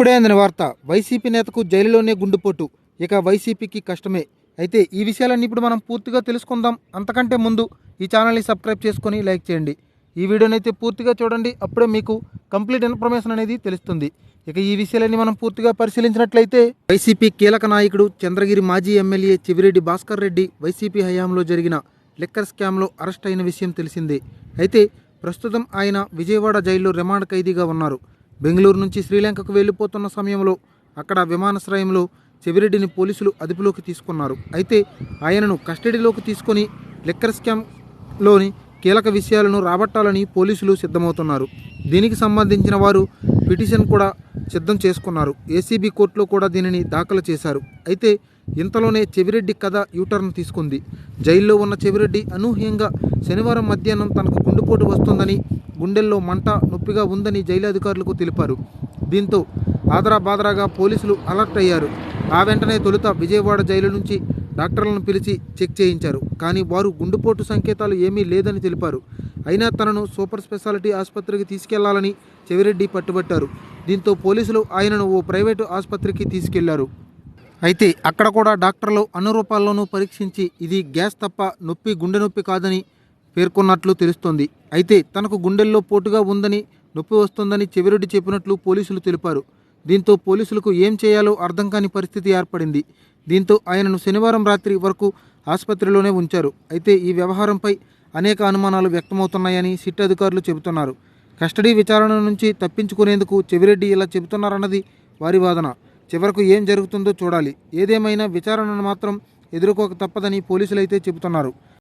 ఇప్పుడే అందిన వార్త. వైసీపీ నేతకు జైలులోనే గుండుపోటు. ఇక వైసీపీకి కష్టమే. అయితే ఈ విషయాలన్నీ ఇప్పుడు మనం పూర్తిగా తెలుసుకుందాం అంతకంటే ముందు ఈ ఛానల్ని సబ్స్క్రైబ్ చేసుకొని లైక్ చేయండి. ఈ వీడియోని అయితే పూర్తిగా చూడండి. అప్పుడే మీకు కంప్లీట్ ఇన్ఫర్మేషన్ అనేది తెలుస్తుంది. ఇక ఈ విషయాలన్నీ మనం పూర్తిగా పరిశీలించినట్లయితే వైసీపీ కీలక నాయకుడు చంద్రగిరి మాజీ ఎమ్మెల్యే చివిరెడ్డి భాస్కర్ రెడ్డి వైసీపీ హయాంలో జరిగిన లిక్కర్ స్కామ్లో అరెస్ట్ అయిన విషయం తెలిసిందే. అయితే ప్రస్తుతం ఆయన విజయవాడ జైల్లో రిమాండ్ ఖైదీగా ఉన్నారు. బెంగళూరు నుంచి శ్రీలంకకు వెళ్ళిపోతున్న సమయంలో అక్కడ విమానాశ్రయంలో చెవిరెడ్డిని పోలీసులు అదుపులోకి తీసుకున్నారు. అయితే ఆయనను కస్టడీలోకి తీసుకొని లిక్కర్ స్కామ్లోని కీలక విషయాలను రాబట్టాలని పోలీసులు సిద్ధమవుతున్నారు. దీనికి సంబంధించిన వారు పిటిషన్ కూడా సిద్ధం చేసుకున్నారు. ఏసీబీ కోర్టులో కూడా దీనిని దాఖలు చేశారు. అయితే ఇంతలోనే చెవిరెడ్డి కథ యూటర్న్ తీసుకుంది. జైల్లో ఉన్న చెవిరెడ్డి అనూహ్యంగా శనివారం మధ్యాహ్నం తనకు గుండెపోటు వస్తుందని గుండెల్లో మంట నొప్పిగా ఉందని జైలు అధికారులకు తెలిపారు. దీంతో ఆదరా బాదరాగా పోలీసులు అలర్ట్ అయ్యారు. ఆ వెంటనే తొలుత విజయవాడ జైలు నుంచి డాక్టర్లను పిలిచి చెక్ చేయించారు. కానీ వారు గుండెపోటు సంకేతాలు ఏమీ లేదని తెలిపారు. అయినా తనను సూపర్ స్పెషాలిటీ ఆసుపత్రికి తీసుకెళ్ళాలని చెవిరెడ్డి పట్టుబట్టారు. దీంతో పోలీసులు ఆయనను ఓ ప్రైవేటు ఆసుపత్రికి తీసుకెళ్ళారు. అయితే అక్కడ కూడా డాక్టర్లు అనురూపాల్లోనూ పరీక్షించి ఇది గ్యాస్ తప్ప నొప్పి గుండె నొప్పి కాదని పేర్కొన్నట్లు తెలుస్తోంది. అయితే తనకు గుండెల్లో పోటుగా ఉందని నొప్పి వస్తుందని చెవిరెడ్డి చెప్పినట్లు పోలీసులు తెలిపారు. దీంతో పోలీసులకు ఏం చేయాలో అర్థం కాని పరిస్థితి ఏర్పడింది. దీంతో ఆయనను శనివారం రాత్రి వరకు ఆసుపత్రిలోనే ఉంచారు. అయితే ఈ వ్యవహారంపై అనేక అనుమానాలు వ్యక్తమవుతున్నాయని సిట్ అధికారులు చెబుతున్నారు. కస్టడీ విచారణ నుంచి తప్పించుకునేందుకు చెవిరెడ్డి ఇలా చెబుతున్నారన్నది వారి వాదన. చివరకు ఏం జరుగుతుందో చూడాలి. ఏదేమైనా విచారణను మాత్రం ఎదుర్కోక తప్పదని పోలీసులు అయితే చెబుతున్నారు.